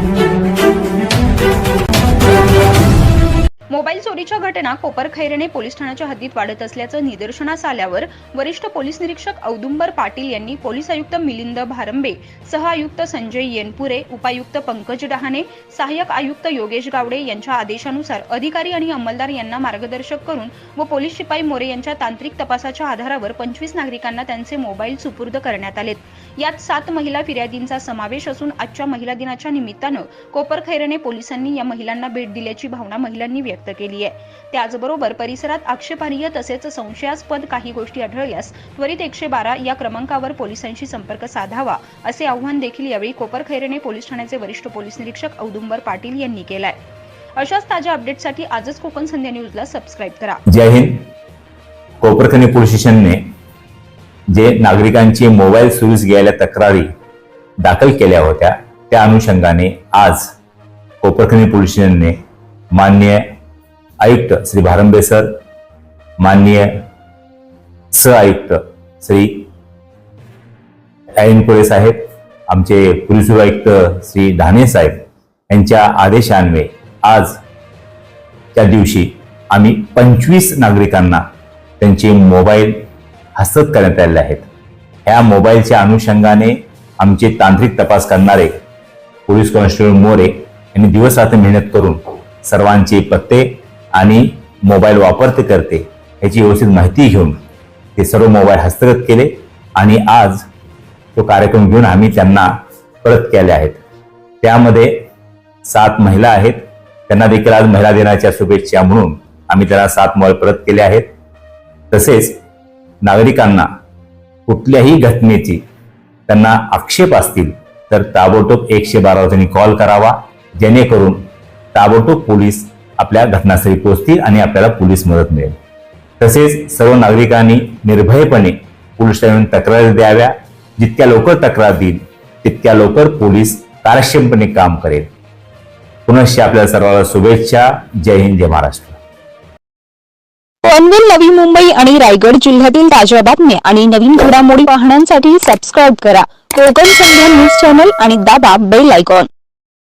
Thank you. Mobile चोरीच्या घटना Koparkhairane police ठाण्याच्या हद्दीत वाढत असल्याचं निदर्शनास आल्यावर वरिष्ठ पोलीस निरीक्षक औदुंबर पाटील यांनी पोलीस आयुक्त मिलिंद भारंबे सह आयुक्त संजय येनपुरे उपायुक्त पंकज डहाणे सहाय्यक आयुक्त योगेश गावडे यांच्या आदेशानुसार अधिकारी आणि अंमलदार यांना मार्गदर्शक करून व पोलीस शिपाई मोरे यांच्या तांत्रिक तपासाच्या आधारावर पंचवीस नागरिकांना त्यांचे मोबाईल सुपूर्द करण्यात आलेत. यात सात महिला फिर्यादींचा समावेश असून आजच्या महिला दिनाच्या निमित्तानं कोपरखैरणे पोलिसांनी या महिलांना भेट दिल्याची भावना महिलांनी व्यक्त केली आहे. त्याचबरोबर परिसरात आक्षेपार्ह तसेच संशयास्पद काही गोष्टी आढळल्यास त्वरित एकशे बारा या क्रमांकावर पोलिसांशी संपर्क साधावा असे आव्हान देखील यावेळी कोपरखैरणे पोलीस ठाण्याचे वरिष्ठ पोलीस निरीक्षक औदुंबर पाटील यांनी केलाय. अशाच ताज्या अपडेटसाठी आजच कोकण संध्या न्यूजला सबस्क्राईब करा. जय हिंद. कोपरखनी पोलीस स्टेशनने जे नागरिकांची मोबाईल सुरूच घ्यायला तक्रारी दाखल केल्या होत्या त्या अनुषंगाने आज कोपरखनी पोलीस स्टेशनने माननीय आयुक्त श्री भारंबे सर माननीय सह आयुक्त श्री ऐनपुरे साहेब आमचे पोलीस आयुक्त श्री धाने साहेब यांच्या आदेशान्वये आज त्या दिवशी आम्ही पंचवीस नागरिकांना त्यांचे मोबाईल हस्तत करण्यात आलेले आहेत. ह्या मोबाईलच्या अनुषंगाने आमचे तांत्रिक तपास करणारे पोलीस कॉन्स्टेबल मोरे यांनी दिवस रात्र मेहनत करून सर्वांचे पत्ते आणि मोबाईल वापरते करते याची व्यवस्थित माहिती घेऊन ते सर्व मोबाईल हस्तगत केले आणि आज तो कार्यक्रम घेऊन आम्ही त्यांना परत केले आहेत. त्यामध्ये सात महिला आहेत. त्यांना देखील आज महिला दिनाच्या शुभेच्छा म्हणून आम्ही त्यांना सात मोबाईल परत केले आहेत. तसेच नागरिकांना कुठल्याही घटनेची त्यांना आक्षेप असतील तर ताबडतोब एकशे बारावर त्यांनी कॉल करावा. जेणेकरून ताबडतोब पोलीस आपल्या घटनास्थळी पोहोचतील आणि आपल्याला पोलीस मदत मिळेल. तसेच सर्व नागरिकांनी निर्भयपणे पोलीस तक्रारी द्याव्या. जितक्या लवकर तक्रार देईल तितक्या लवकर पोलीस कार्यक्षमपणे काम करेल. पुनश्च आपल्या सर्वांना शुभेच्छा. जय हिंद जय महाराष्ट्र. पनवेल नवी मुंबई आणि रायगड जिल्ह्यातील ताज्या बातम्या आणि नवीन घडामोडी पाहण्यासाठी सबस्क्राईब करा. कोकण संध्या न्यूज चॅनल आणि दाबा बेल आयकॉन